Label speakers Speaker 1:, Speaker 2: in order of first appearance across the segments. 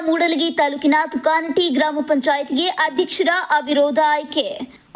Speaker 1: ಮೂಡಲಗಿ ತಾಲೂಕಿನ ತುಕಾನಟಿ ಗ್ರಾಮ ಪಂಚಾಯತ್ಗೆ ಅಧ್ಯಕ್ಷರ ಅವಿರೋಧ ಆಯ್ಕೆ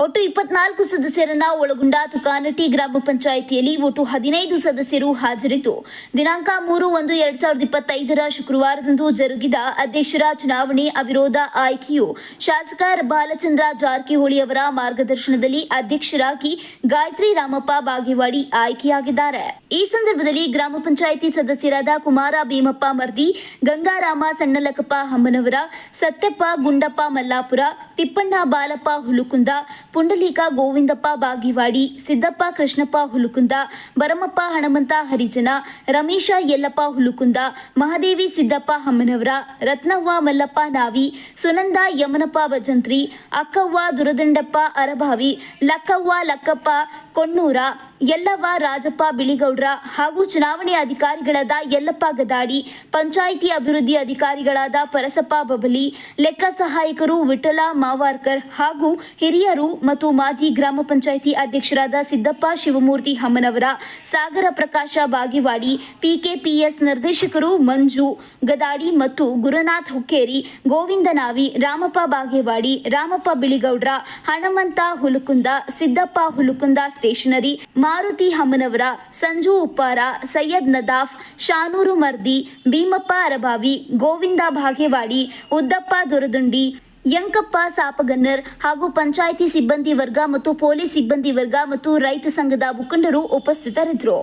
Speaker 1: ಒಟ್ಟು ಇಪ್ಪತ್ನಾಲ್ಕು ಸದಸ್ಯರನ್ನ ಒಳಗೊಂಡ ತುಕಾನಟಿ ಗ್ರಾಮ ಪಂಚಾಯಿತಿಯಲ್ಲಿ ಒಟ್ಟು ಹದಿನೈದು ಸದಸ್ಯರು ಹಾಜರಿದ್ದು, ದಿನಾಂಕ ಮೂರು ಒಂದು ಎರಡ್ ಸಾವಿರದ ಇಪ್ಪತ್ತೈದರ ಶುಕ್ರವಾರದಂದು ಜರುಗಿದ ಅಧ್ಯಕ್ಷರ ಚುನಾವಣೆ ಅವಿರೋಧ ಆಯ್ಕೆಯು ಶಾಸಕ ಬಾಲಚಂದ್ರ ಜಾರಕಿಹೊಳಿ ಅವರ ಮಾರ್ಗದರ್ಶನದಲ್ಲಿ ಅಧ್ಯಕ್ಷರಾಗಿ ಗಾಯತ್ರಿ ರಾಮಪ್ಪ ಬಾಗೇವಾಡಿ ಆಯ್ಕೆಯಾಗಿದ್ದಾರೆ. ಈ ಸಂದರ್ಭದಲ್ಲಿ ಗ್ರಾಮ ಪಂಚಾಯಿತಿ ಸದಸ್ಯರಾದ ಕುಮಾರ ಭೀಮಪ್ಪ ಮರ್ದಿ, ಗಂಗಾರಾಮ ಸಣ್ಣಲಕಪ್ಪ ಹಮ್ಮನವರ ಸತ್ಯಪ್ಪ ಗುಂಡಪ್ಪ ಮಲ್ಲಾಪುರ, ತಿಪ್ಪಣ್ಣ ಬಾಲಪ್ಪ ಹುಲುಕುಂದ ಪುಂಡಲೀಕ ಗೋವಿಂದಪ್ಪ ಬಾಗಿವಾಡಿ, ಸಿದ್ದಪ್ಪ ಕೃಷ್ಣಪ್ಪ ಹುಲುಕುಂದ, ಬರಮಪ್ಪ ಹಣಮಂತ ಹರಿಜನ, ರಮೇಶ ಯಲ್ಲಪ್ಪ ಹುಲುಕುಂದ, ಮಹಾದೇವಿ ಸಿದ್ದಪ್ಪ ಹಮ್ಮನವರ ರತ್ನವ್ವ ಮಲ್ಲಪ್ಪ ನಾವಿ, ಸುನಂದ ಯಮನಪ್ಪ ಭಜಂತ್ರಿ, ಅಕ್ಕವ್ವ ದುರದಂಡಪ್ಪ ಅರಭಾವಿ, ಲಕ್ಕವ್ವ ಲಕ್ಕಪ್ಪ ಕೊಣ್ಣೂರ, ಯಲ್ಲವ್ವ ರಾಜಪ್ಪ ಬಿಳಿಗೌಡ್ರ ಹಾಗೂ ಚುನಾವಣೆ ಅಧಿಕಾರಿಗಳಾದ ಯಲ್ಲಪ್ಪ ಗದಾಡಿ, ಪಂಚಾಯಿತಿ ಅಭಿವೃದ್ಧಿ ಅಧಿಕಾರಿಗಳಾದ ಪರಸಪ್ಪ ಬಬಲಿ, ಲೆಕ್ಕ ಸಹಾಯಕರು ವಿಠಲ ಮಾವಾರ್ಕರ್ ಹಾಗೂ ಹಿರಿಯರು ಮತ್ತು ಮಾಜಿ ಗ್ರಾಮ ಪಂಚಾಯಿತಿ ಅಧ್ಯಕ್ಷರಾದ ಸಿದ್ದಪ್ಪ ಶಿವಮೂರ್ತಿ ಹಮ್ಮನವರ ಸಾಗರ ಪ್ರಕಾಶ ಬಾಗಿವಾಡಿ, ಪಿಕೆಪಿಎಸ್ ನಿರ್ದೇಶಕರು ಮಂಜು ಗದಾಡಿ ಮತ್ತು ಗುರುನಾಥ್ ಹುಕ್ಕೇರಿ ಗೋವಿಂದ ನಾವಿ ರಾಮಪ್ಪ ಬಾಗೇವಾಡಿ, ರಾಮಪ್ಪ ಬಿಳಿಗೌಡ್ರ, ಹಣಮಂತ ಹುಲುಕುಂದ, ಸಿದ್ದಪ್ಪ ಹುಲುಕುಂದ ಸ್ಟೇಷನರಿ, ಮಾರುತಿ ಹಮ್ಮನವರ ಸಂಜು ಉಪ್ಪಾರ, ಸೈಯದ್ ನದಾಫ್, ಶಾನೂರು ಮರ್ದಿ, ಭೀಮಪ್ಪ ಅರಬಾವಿ, ಗೋವಿಂದ ಭಾಗೇವಾಡಿ ಉದ್ದಪ್ಪ ದೊರದುಂಡಿ ಯಂಕಪ್ಪ ಸಾಪಗನ್ನರ್ ಹಾಗೂ ಪಂಚಾಯಿತಿ ಸಿಬ್ಬಂದಿ ವರ್ಗ ಮತ್ತು ಪೊಲೀಸ್ ಸಿಬ್ಬಂದಿ ವರ್ಗ ಮತ್ತು ರೈತ ಸಂಘದ ಮುಖಂಡರು ಉಪಸ್ಥಿತರಿದ್ದರು.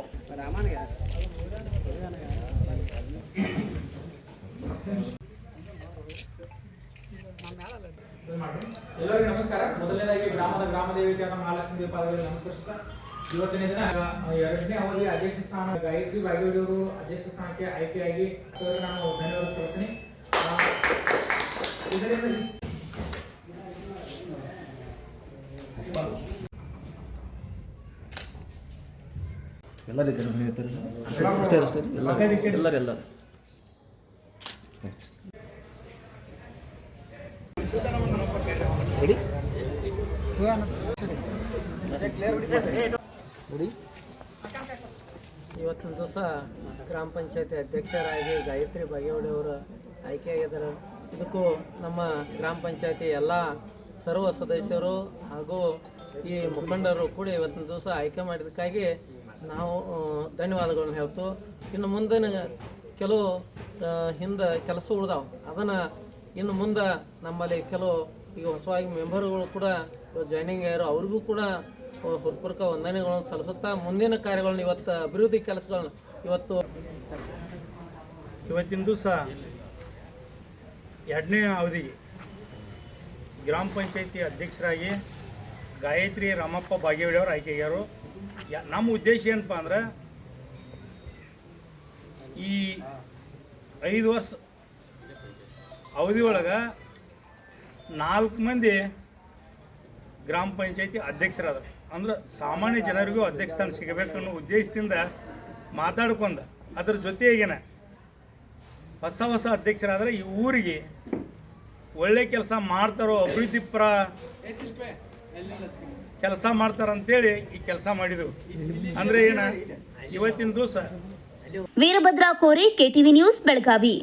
Speaker 2: ಎಲ್ಲರಿಗೂ ನಮಸ್ಕಾರ. ಮೊದಲನೇದಾಗಿ ಗ್ರಾಮದ ಗ್ರಾಮ ದೇವಿಕೆಯಾದ ಮಹಾಲಕ್ಷ್ಮಿ ದೇವಾಲಯಗಳಿಗೆ ನಮಸ್ಕರಿಸುತ್ತಾ. ಇವತ್ತಿನ ದಿನ ಎರಡನೇ ಅವಧಿ ಅಧ್ಯಕ್ಷ ಸ್ಥಾನ ಗಾಯತ್ರಿ ಬಾಗೇವಾಡಿ ಅವರು ಅಧ್ಯಕ್ಷ ಸ್ಥಾನಕ್ಕೆ ಆಯ್ಕೆಯಾಗಿ. ನಾನು ಧನ್ಯವಾದ ಸಲ್ಲಿಸ್ತೀನಿ.
Speaker 3: ಎಲ್ಲರೂ ಇದ್ದಾರೆ ಮನೆ ಹತ್ರ ಅಷ್ಟೇ ಅಷ್ಟೇ ಎಲ್ಲರೂ ಎಲ್ಲರೂ ಎಲ್ಲರೂ ರೆಡಿ? ರೆಡಿ
Speaker 4: ಇವತ್ತಿನ ದಿವಸ ಗ್ರಾಮ ಪಂಚಾಯತಿ ಅಧ್ಯಕ್ಷರಾಗಿ ಗಾಯತ್ರಿ ಬಾಗೇವಾಡಿ ಅವರು ಆಯ್ಕೆಯಾಗಿದ್ದಾರೆ. ಇದಕ್ಕೂ ನಮ್ಮ ಗ್ರಾಮ ಪಂಚಾಯತಿ ಎಲ್ಲ ಸರ್ವ ಸದಸ್ಯರು ಹಾಗೂ ಈ ಮುಖಂಡರು ಕೂಡ ಇವತ್ತಿನ ದಿವಸ ಆಯ್ಕೆ ಮಾಡಿದ್ದಕ್ಕಾಗಿ ನಾವು ಧನ್ಯವಾದಗಳನ್ನು ಹೇಳ್ತು. ಇನ್ನು ಮುಂದಿನ ಕೆಲವು ಹಿಂದೆ ಕೆಲಸ ಉಳಿದಾವ. ಅದನ್ನು ಇನ್ನು ಮುಂದೆ ನಮ್ಮಲ್ಲಿ ಕೆಲವು ಈಗ ಹೊಸವಾಗಿ ಮೆಂಬರ್ಗಳು ಕೂಡ ಜಾಯ್ನಿಂಗ್ ಆಗ್ಯಾರ ಅವ್ರಿಗೂ ಕೂಡ ಹೃತ್ಪೂರ್ವಕ ವಂದನೆಗಳನ್ನು ಸಲ್ಲಿಸುತ್ತಾ ಮುಂದಿನ ಕಾರ್ಯಗಳನ್ನು ಇವತ್ತು ಅಭಿವೃದ್ಧಿ ಕೆಲಸಗಳನ್ನು ಇವತ್ತು
Speaker 5: ಇವತ್ತಿನ ದಿವಸ ಎರಡನೇ ಅವಧಿಗೆ ಗ್ರಾಮ ಪಂಚಾಯಿತಿ ಅಧ್ಯಕ್ಷರಾಗಿ ಗಾಯತ್ರಿ ರಾಮಪ್ಪ ಬಾಗೇವಾಡಿ ಅವರು ಆಯ್ಕೆಯಾರು ನಮ್ಮ ಉದ್ದೇಶ ಏನಪ್ಪ ಅಂದ್ರೆ ಈ ಐದು ವರ್ಷ ಅವಧಿ ಒಳಗೆ ನಾಲ್ಕು ಮಂದಿ ಗ್ರಾಮ ಪಂಚಾಯತಿ ಅಧ್ಯಕ್ಷರಾದ ಅಂದ್ರೆ ಸಾಮಾನ್ಯ ಜನರಿಗೂ ಅಧ್ಯಕ್ಷ ಸ್ಥಾನ ಸಿಗಬೇಕು ಅನ್ನೋ ಉದ್ದೇಶದಿಂದ ಮಾತಾಡ್ಕೊಂಡ. ಅದ್ರ ಜೊತೆಗೇನೆ ಹೊಸ ಹೊಸ ಅಧ್ಯಕ್ಷರಾದರೆ ಈ ಊರಿಗೆ ಒಳ್ಳೆ ಕೆಲಸ ಮಾಡ್ತಾರೋ ಅಭಿವೃದ್ಧಿ ಪರ ಕೆಲಸ ಮಾಡ್ತಾರಂತೇಳಿ ಈ ಕೆಲಸ ಮಾಡಿದೆವು. ಅಂದ್ರೆ ಏನ? ಇವತ್ತಿನ ದಿವಸ.
Speaker 1: ವೀರಭದ್ರ ಕೋರಿ ಕೆಟಿವಿ ನ್ಯೂಸ್ ಬೆಳಗಾವಿ.